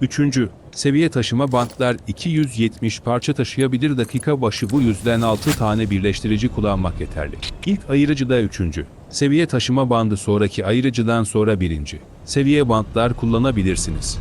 Üçüncü, seviye taşıma bantlar 270 parça taşıyabilir dakika başı bu yüzden 6 tane birleştirici kullanmak yeterli. İlk ayırıcıda üçüncü. Seviye taşıma bandı sonraki ayırıcıdan sonra birinci. Seviye bantlar kullanabilirsiniz.